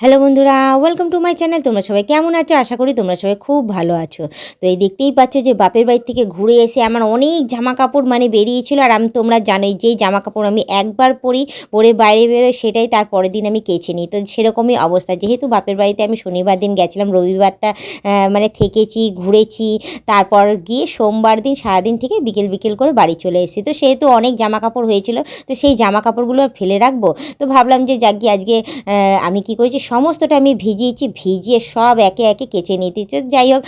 Hello বন্ধুরা welcome to my channel তোমরা সবাই কেমন আছো? আশা করি তোমরা সবাই খুব ভালো আছো। তো এই দেখতেই পাচ্ছ যে বাপের বাড়ি থেকে ঘুরে এসে আমার অনেক জামা কাপড় মানে বেরিয়েছিল, আর আমি তোমরা জানোই যেই জামা কাপড় আমি একবার পরি, পরে বাইরে বেরোই, সেটাই তার পরের দিন আমি কেচে নিই। তো সেরকমই অবস্থা। যেহেতু বাপের বাড়িতে আমি শনিবার দিন গেছিলাম, রবিবারটা মানে থেকেছি, ঘুরেছি, তারপর গিয়ে সোমবার দিন সারাদিন থেকে বিকেল বিকেল করে বাড়ি চলে এসেছি। তো সেহেতু অনেক জামা কাপড় হয়েছিল, তো সেই জামা কাপড়গুলো আর ফেলে রাখব। তো ভাবলাম যে যাক আজকে আমি কি করেছি সমস্তটা আমি ভিজিয়েছি, ভিজিয়ে সব একে একে কেচে নিতে যাই হোক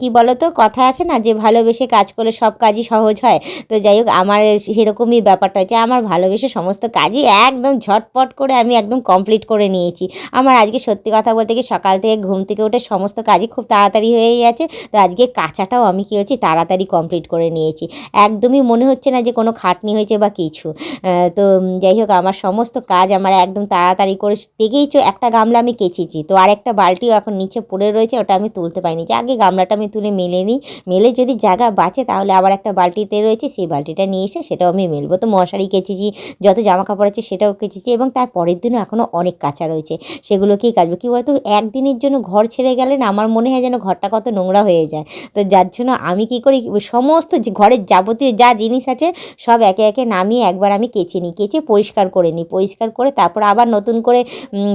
কী বলো তো কথা আছে না যে ভালোবেসে কাজ করলে সব কাজই সহজ হয়। তো যাই হোক, আমার সেরকমই ব্যাপারটা হচ্ছে আমার ভালোবেসে সমস্ত কাজই একদম ঝটপট করে আমি একদম কমপ্লিট করে নিয়েছি। আমার আজকে সত্যি কথা বলতে কি সকাল থেকে ঘুম থেকে উঠে সমস্ত কাজই খুব তাড়াতাড়ি হয়ে গেছে। তো আজকে কাঁচাটাও আমি কী হচ্ছে তাড়াতাড়ি কমপ্লিট করে নিয়েছি। একদমই মনে হচ্ছে না যে কোনো খাটনি হয়েছে বা কিছু। তো যাই হোক, আমার সমস্ত কাজ আমার একদম তাড়াতাড়ি করে দেখেইছো, একটা গামলা আমি কেচেছি। তো আর একটা বালতিও এখন নিচে পড়ে রয়েছে, ওটা আমি তুলতে পারিনি। যে আগে গামলাটা আমি তুলে মেলে নিই মেলে যদি জায়গা বাঁচে তাহলে আবার একটা বালতিতে রয়েছে, সেই বালতিটা নিয়ে এসে সেটাও আমি মেলবো। তো মশারি কেচেছি, যত জামা কাপড় আছে সেটাও কেচেছি এবং তার পরের দিনও এখনও অনেক কাঁচা রয়েছে। সেগুলোকেই কাচবো। কী বলতো, একদিনের জন্য ঘর ছেড়ে গেলে না আমার মনে হয় যেন ঘরটা কত নোংরা হয়ে যায়। তো যার জন্য আমি কি করি, সমস্ত ঘরের যাবতীয় যা জিনিস আছে সব একে একে নামিয়ে একবার আমি কেচে নিই। কেচে পরিষ্কার করে নিই। পরিষ্কার করে তারপর আবার নতুন করে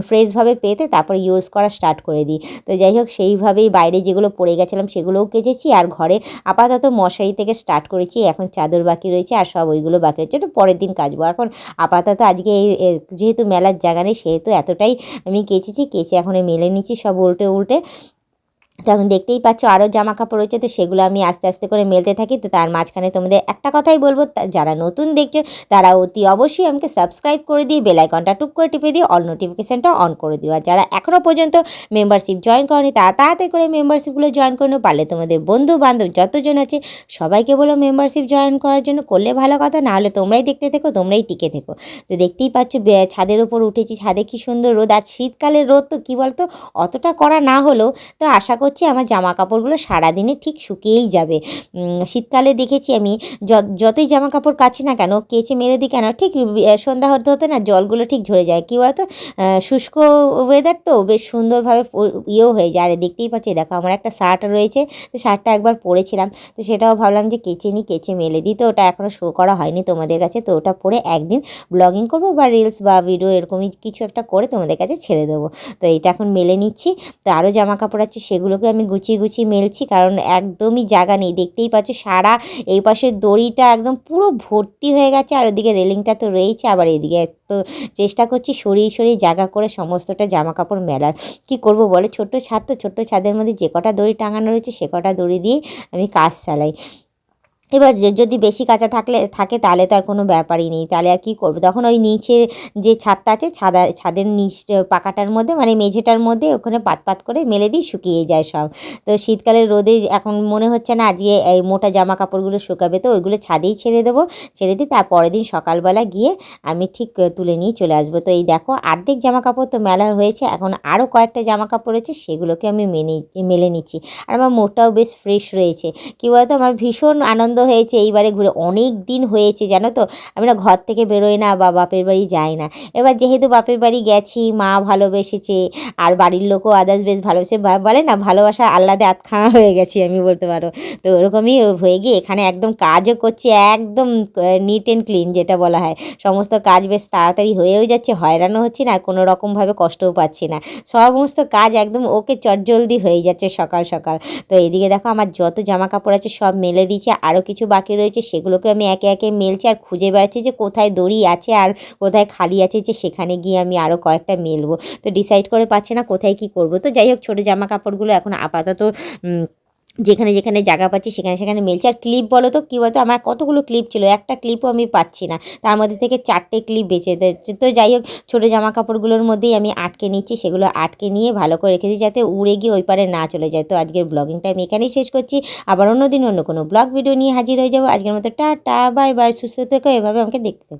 ফ্রেশভাবে পেতে তারপরে ইউজ করা স্টার্ট করে দিই। তো যাই হোক সেইভাবেই বাইরে যেগুলো পড়ে গেছিলাম সেগুলোও কেচেছি আর ঘরে আপাতত মশারি থেকে স্টার্ট করেছি, এখন চাদর বাকি রয়েছে আর সব ওইগুলো বাকি রয়েছে। একটু পরের দিন কাচবো। এখন আপাতত আজকে এই- যেহেতু মেলার জায়গা নেই, সেহেতু এতটাই আমি কেচেছি, কেচে এখন মেলে নিচ্ছি সব উল্টে উল্টে তো এখন দেখতেই পাচ্ছ আরও জামা কাপড় রয়েছে, তো সেগুলো আমি আস্তে আস্তে করে মেলতে থাকি তো তার মাঝখানে তোমাদের একটা কথাই বলব, তা- যারা নতুন দেখছ, তারা অতি অবশ্যই আমাকে সাবস্ক্রাইব করে দিয়ে বেল আইকনটা টুক করে টিপে দিয়ে অল নোটিফিকেশানটা অন করে দিও আর যারা এখনও পর্যন্ত মেম্বারশিপ জয়েন করনি তারা তাড়াতাড়ি করে মেম্বারশিপগুলো জয়েন করে। পারলে তোমাদের বন্ধু বান্ধব যতজন আছে, সবাইকে বলো মেম্বারশিপ জয়েন করার জন্য, করলে ভালো কথা না হলে তোমরাই দেখতে থেকো, তোমরাই টিকে থেকো তো দেখতেই পাচ্ছ ছাদের উপর উঠেছি, ছাদে কি সুন্দর রোদ আর শীতকালের রোদ তো কী বলতো, অতটা করা না হলেও, তো আশা করছি, আমার জামা কাপড়গুলো সারাদিনে ঠিক শুকিয়েই যাবে। শীতকালে দেখেছি আমি যতই জামা কাপড় কাছি না কেন, কেচে মেরে দিই কেন, ঠিক সন্ধ্যা হতে হতে না জলগুলো ঠিক ঝরে যায়। কী বলতো? শুষ্ক ওয়েদার তো বেশ সুন্দরভাবে ইয়েও হয়ে যায়। আর দেখতেই পাচ্ছি দেখো, আমার একটা শার্ট রয়েছে, তো শার্টটা একবার পরেছিলাম, তো সেটাও ভাবলাম যে কেচে নিই, কেচে মেলে দিই, তো ওটা এখনও শো করা হয়নি তোমাদের কাছে, তো ওটা পরে একদিন ব্লগিং করব বা রিলস বা ভিডিও এরকমই কিছু একটা করে তোমাদের কাছে ছেড়ে দেবো। তো এটা এখন মেলে নিচ্ছি, তো আরও জামা কাপড় আছে সেগুলোকে আমি গুছিয়ে গুছিয়ে মেলছি, কারণ একদমই জায়গা নেই। দেখতেই পাচ্ছ সারা এই পাশের দড়িটা একদম পুরো ভর্তি হয়ে গেছে, আর ওদিকে রেলিংটা তো রয়েছে। আবার এদিকে তো চেষ্টা করছি সরিয়ে সরিয়ে জায়গা করে সমস্তটা জামা কাপড় মেলার। কি করব বলে? ছোট্ট ছাদ তো, ছোট্ট ছাদের মধ্যে যে কটা দড়ি টাঙানো রয়েছে, সে কটা দড়ি দিয়ে আমি কাজ চালাই। এবার যদি বেশি কাঁচা থাকলে, থাকে তাহলে তো আর কোনো ব্যাপারই নেই। তাহলে আর কী করব? তখন ওই নিচে যে ছাদটা আছে, ছাদা, ছাদের নিচ পাকাটার মধ্যে মানে মেঝেটার মধ্যে ওখানে পাত পাত করে মেলে দিই, শুকিয়ে যায় সব। তো শীতকালের রোদে এখন মনে হচ্ছে না, আজকে এই মোটা জামা কাপড়গুলো শুকাবে, তো ওইগুলো ছাদেই ছেড়ে দেবো। ছেড়ে দিই তার পরের দিন সকালবেলা গিয়ে আমি ঠিক তুলে নিয়ে চলে আসব। তো এই দেখো, অর্ধেক জামা কাপড় তো মেলার হয়েছে, এখন আরও কয়েকটা জামা কাপড় রয়েছে সেগুলোকে আমি মেনে, মেলে নিচ্ছি। আর আমার মোটাও বেশ ফ্রেশ রয়েছে। কী বলতো? আমার ভীষণ আনন্দ হয়েছে, এইবারে ঘুরে অনেক দিন হয়েছে, জানো তো? আমি না ঘর থেকে বেরোই না, বা বাপের বাড়ি যাই না। এবার যেহেতু বাপের বাড়ি গেছি, মা ভালোবেসেছে, আর বাড়ির লোকও আদার্স বেশ ভালোবেসে বলে না, ভালোবাসা আল্লাদে আতখানা হয়ে গেছি আমি বলতে পারো। তো ওরকমই হয়ে গিয়ে এখানে একদম কাজও করছি, একদম নিট অ্যান্ড ক্লিন যেটা বলা হয়। সমস্ত কাজ বেশ তাড়াতাড়ি হয়েও যাচ্ছে, হয়রানও হচ্ছে না, আর কোনো রকমভাবে কষ্টও পাচ্ছি না। সমস্ত কাজ একদম ওকে চটজলদি হয়ে যাচ্ছে সকাল সকাল। তো এদিকে দেখো, আমার যত জামা কাপড় আছে সব মেলে দিয়েছে, আরও কিছু বাকি রয়েছে, সেগুলোকে আমি একে একে মেলছি আর খুঁজে বেড়াচ্ছি যে কোথায় দড়ি আছে আর কোথায় খালি আছে যে সেখানে গিয়ে আমি আরও কয়েকটা মেলবো। তো ডিসাইড করে পাচ্ছে না কোথায় কি করব। তো যাই হোক, ছোটো জামা কাপড়গুলো এখন আপাতত যেখানে যেখানে জায়গা পাচ্ছি, সেখানে সেখানে মেলছি। আর ক্লিপ বলো তো, কী বলতো? আমার কতগুলো ক্লিপ ছিল? একটা ক্লিপও আমি পাচ্ছি না। তার মধ্যে থেকে চারটে ক্লিপ বেঁচে তো যাই হোক, ছোটো জামা কাপড়গুলোর মধ্যেই আমি আটকে নিচ্ছি। সেগুলো আটকে নিয়ে ভালো করে রেখেছি যাতে উড়ে গিয়ে ওই পারে না চলে যায়। তো আজকের ব্লগিংটা আমি এখানেই শেষ করছি। আবার অন্য দিন অন্য কোনো ব্লগ ভিডিও নিয়ে হাজির হয়ে যাব। আজকের মতো টা টা বাই বাই সুস্থ থেকো। এভাবে আমাকে দেখতে